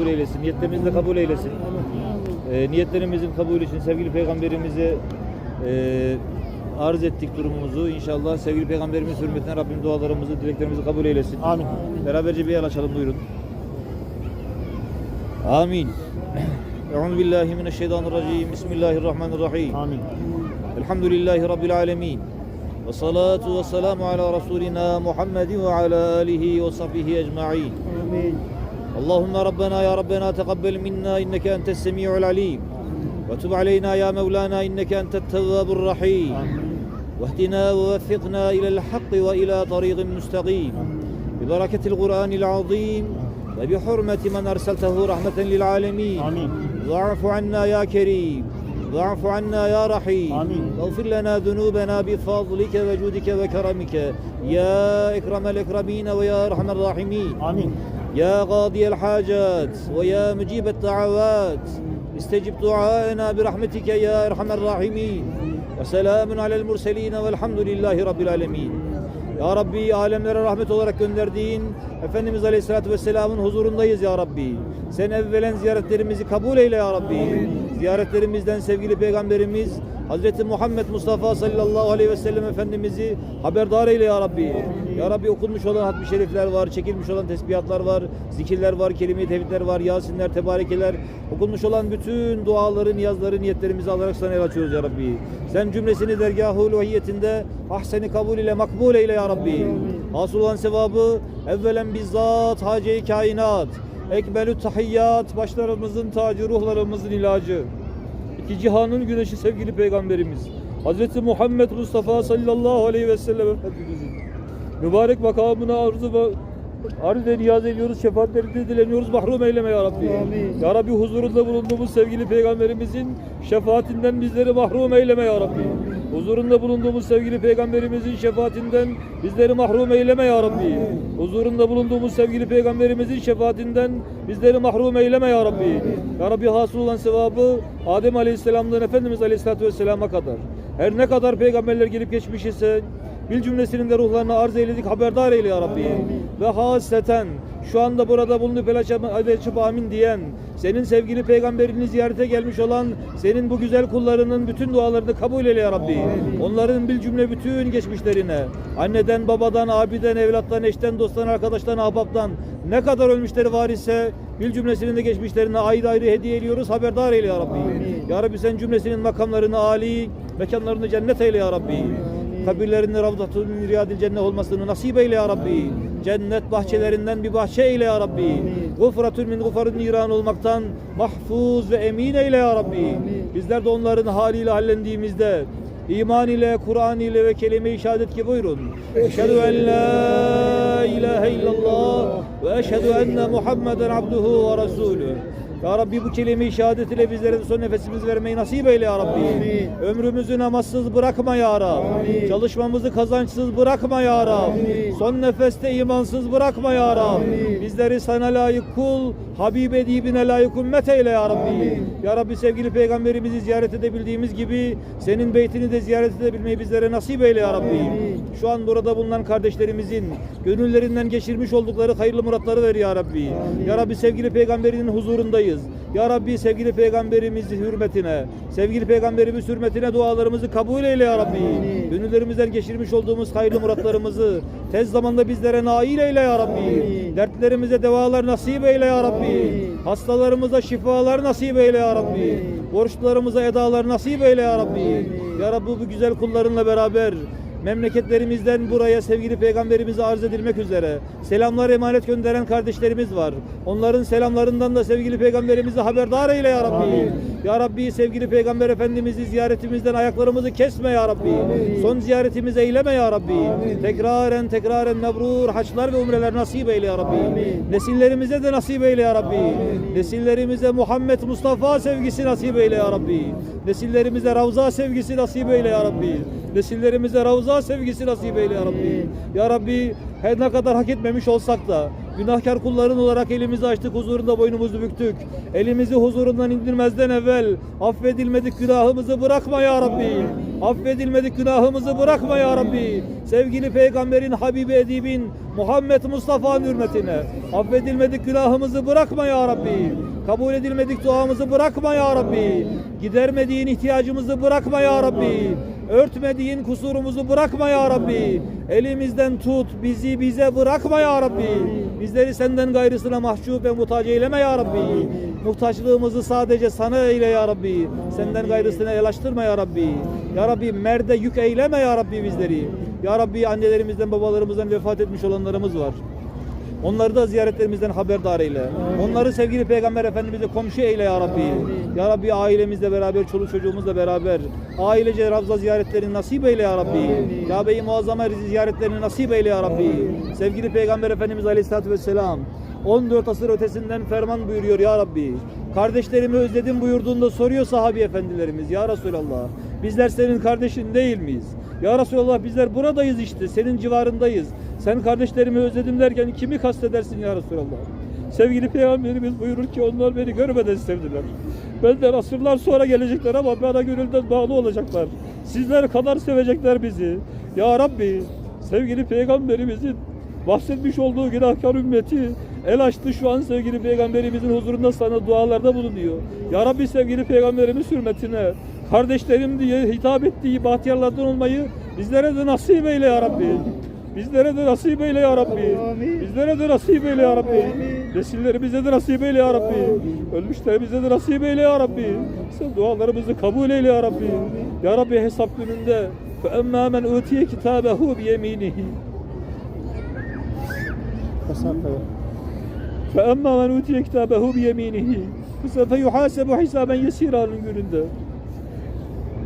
kabul eylesin. Niyetlerimizi de kabul eylesin. Ee, niyetlerimizin kabulü için sevgili peygamberimize e, arz ettik durumumuzu. İnşallah sevgili peygamberimiz hürmetine Rabbim dualarımızı, dileklerimizi kabul eylesin. Amin. Beraberce bir el açalım buyurun. Amin. Euzu billahi mineşşeytanirracim. Bismillahirrahmanirrahim. Amin. Elhamdülillahi Rabbil alemin. Ve salatu ve selamu ala Resulina Muhammedin ve ala alihi ve sahbihi ecma'in. Amin. اللهم ربنا يا ربنا تقبل منا إنك أنت السميع العليم. وتب علينا يا مولانا إنك أنت التواب الرحيم. واهدنا ووفقنا إلى الحق وإلى طريق مستقيم. ببركة القرآن العظيم وبحرمة من أرسلته رحمة للعالمين. Amin. واعف عنا يا كريم. واعف عنا يا رحيم. آمين. واغفر لنا ذنوبنا بفضلك وجودك وكرمك. يا إكرم الأكرمين ويا أرحم الراحمين. Amin. يا قاضي الحاجات ويا مجيب الدعوات استجب دعائنا برحمتك يا ارحم الراحمين وسلام على المرسلين والحمد لله رب العالمين Ya Rabbi alemlere rahmet olarak gönderdiğin Efendimiz Aleyhisselatü Vesselam'ın huzurundayız Ya Rabbi. Sen evvelen ziyaretlerimizi kabul eyle Ya Rabbi. Ziyaretlerimizden sevgili Peygamberimiz Hazreti Muhammed Mustafa sallallahu aleyhi ve sellem Efendimiz'i haberdar eyle Ya Rabbi. Ya Rabbi okunmuş olan hatmi şerifler var, çekilmiş olan tesbihatlar var, zikirler var, kelime-i tevhidler var, yasinler, tebarekeler, okunmuş olan bütün duaları, niyazları, niyetlerimizi alarak sana el açıyoruz Ya Rabbi. Sen cümlesini dergâh-ı uluhiyetinde ahseni kabul ile makbul eyle Ya Rabbi. Hasıl olan sevabı evvelen bizzat hace-i kainat, ekmelü tahiyyat, başlarımızın tacı, ruhlarımızın ilacı. İki cihanın güneşi sevgili peygamberimiz. Hazreti Muhammed Mustafa sallallahu aleyhi ve sellem Efendimizin mübarek makamına arzu ve arz ve niyaz ediyoruz, şefaatlerini dileniyoruz, mahrum eyleme ya Rabbi. Amin. Ya Rabbi huzurunda bulunduğumuz sevgili peygamberimizin şefaatinden bizleri mahrum eyleme ya Rabbi. Huzurunda bulunduğumuz sevgili peygamberimizin şefaatinden bizleri mahrum eyleme ya Rabbi. Huzurunda bulunduğumuz sevgili peygamberimizin şefaatinden bizleri mahrum eyleme ya Rabbi. Ya Rabbi hasıl olan sevabı Adem Aleyhisselam'dan Efendimiz Aleyhisselatü Vesselam'a kadar. Her ne kadar peygamberler gelip geçmiş ise bil cümlesinin de ruhlarına arz eyledik haberdar eyle ya Rabbi. Ve hasreten şu anda burada bulunup el açıp, el açıp amin diyen senin sevgili peygamberini ziyarete gelmiş olan senin bu güzel kullarının bütün dualarını kabul eyle ya Rabbi. Onların bil cümle bütün geçmişlerine anneden, babadan, abiden, evlattan, eşten, dosttan, arkadaştan, ahbaptan ne kadar ölmüşleri var ise bil cümlesinin de geçmişlerine ayrı ayrı hediye ediyoruz. Haberdar eyle ya Rabbi. Ya Rabbi sen cümlesinin makamlarını âli, mekanlarını cennet eyle ya Rabbi. Kabirlerinde ravdatun min riyadil cennet olmasını nasip eyle ya Rabbi. Cennet bahçelerinden bir bahçe eyle ya Rabbi. Gufratun min gufarın niran olmaktan mahfuz ve emin eyle ya Rabbi. Bizler de onların haliyle hallendiğimizde iman ile, Kur'an ile ve kelime-i şehadet ki buyurun. Eşhedü en la ilahe illallah ve eşhedü enne Muhammeden abduhu ve resulü. Ya Rabbi bu kelime-i şehadet ile bizlere son nefesimizi vermeyi nasip eyle ya Rabbi. Amin. Ömrümüzü namazsız bırakma ya Rab. Amin. Çalışmamızı kazançsız bırakma ya Rab. Amin. Son nefeste imansız bırakma ya Rab. Amin. Bizleri sana layık kul, Habib edibine layık ümmet eyle ya Rabbi. Amin. Ya Rabbi sevgili peygamberimizi ziyaret edebildiğimiz gibi senin beytini de ziyaret edebilmeyi bizlere nasip eyle ya Rabbi. Amin. Şu an burada bulunan kardeşlerimizin gönüllerinden geçirmiş oldukları hayırlı muratları ver ya Rabbi. Ya Rabbi sevgili peygamberinin huzurundayız. Ya Rabbi sevgili peygamberimiz hürmetine, sevgili peygamberimiz hürmetine dualarımızı kabul eyle ya Rabbi. Amin. Geçirmiş olduğumuz hayırlı muratlarımızı tez zamanda bizlere nail eyle ya Rabbi. Amin. Dertlerimize devalar nasip eyle ya Rabbi. Amin. Hastalarımıza şifalar nasip eyle ya Rabbi. Amin. Borçlularımıza edalar nasip eyle ya Rabbi. Amin. Ya Rabbi bu güzel kullarınla beraber memleketlerimizden buraya sevgili peygamberimize arz edilmek üzere selamlar emanet gönderen kardeşlerimiz var. Onların selamlarından da sevgili peygamberimizi haberdar eyle ya Rabbi. Amin. Ya Rabbi sevgili peygamber efendimizi ziyaretimizden ayaklarımızı kesme ya Rabbi. Amin. Son ziyaretimizi eyleme ya Rabbi. Amin. Tekraren tekraren mebrur haçlar ve umreler nasip eyle ya Rabbi. Amin. Nesillerimize de nasip eyle ya Rabbi. Amin. Nesillerimize Muhammed Mustafa sevgisi nasip eyle ya Rabbi. Nesillerimize Ravza sevgisi nasip eyle ya Rabbi. Nesillerimize Ravza sevgisi nasip eyle ya Rabbi. Ya Rabbi her ne kadar hak etmemiş olsak da Günahkar kulların olarak elimizi açtık, huzurunda boynumuzu büktük. Elimizi huzurundan indirmezden evvel affedilmedik günahımızı bırakma ya Rabbi. Affedilmedik günahımızı bırakma ya Rabbi. Sevgili peygamberin Habibi Edibin Muhammed Mustafa'nın hürmetine affedilmedik günahımızı bırakma ya Rabbi. Kabul edilmedik duamızı bırakma ya Rabbi. Gidermediğin ihtiyacımızı bırakma ya Rabbi. Örtmediğin kusurumuzu bırakma ya Rabbi. Elimizden tut, bizi bize bırakma ya Rabbi. Bizleri senden gayrısına mahcup ve muhtaç eyleme ya Rabbi. Muhtaçlığımızı sadece sana eyle ya Rabbi. Senden gayrısına el açtırma ya Rabbi. Ya Rabbi merde yük eyleme ya Rabbi bizleri. Ya Rabbi annelerimizden babalarımızdan vefat etmiş olanlarımız var. Onları da ziyaretlerimizden haberdar eyle. Onları sevgili Peygamber Efendimizle komşu eyle ya Rabbi. Ya Rabbi ailemizle beraber, çoluk çocuğumuzla beraber ailece Ravza ziyaretlerini nasip eyle ya Rabbi. Kabe-i Muazzama ziyaretlerini nasip eyle ya Rabbi. Sevgili Peygamber Efendimiz Aleyhisselatü Vesselam 14 asır ötesinden ferman buyuruyor ya Rabbi. Kardeşlerimi özledim buyurduğunda soruyor sahabi efendilerimiz ya Resulallah. Bizler senin kardeşin değil miyiz? Ya Resulallah bizler buradayız işte senin civarındayız. Sen kardeşlerimi özledim derken kimi kastedersin ya Resulallah? Sevgili Peygamberimiz buyurur ki onlar beni görmeden sevdiler. Benden asırlar sonra gelecekler ama bana gönülden bağlı olacaklar. Sizler kadar sevecekler bizi. Ya Rabbi sevgili Peygamberimizin bahsetmiş olduğu günahkar ümmeti el açtı şu an sevgili peygamberimizin huzurunda sana dualarda bulunuyor. Ya Rabbi sevgili peygamberimiz hürmetine kardeşlerim diye hitap ettiği bahtiyarlardan olmayı bizlere de nasip eyle ya Rabbi. Bizlere de nasip eyle ya Rabbi. Bizlere de nasip eyle ya Rabbi. Nesillerimize de nasip eyle ya Rabbi. Ölmüşlerimize de nasip eyle ya Rabbi. Sen dualarımızı kabul eyle ya Rabbi. Ya Rabbi hesap gününde فَاَمَّا مَنْ اُوتِيَ كِتَابَهُ بِيَمِينِهِ فَاَمَّا مَنْ اُوتِيَ كِتَابَهُ بِيَمِينِهِ فَسَوْفَ يُحَاسَبُ حِسَابًا يَسِيرًا gününde.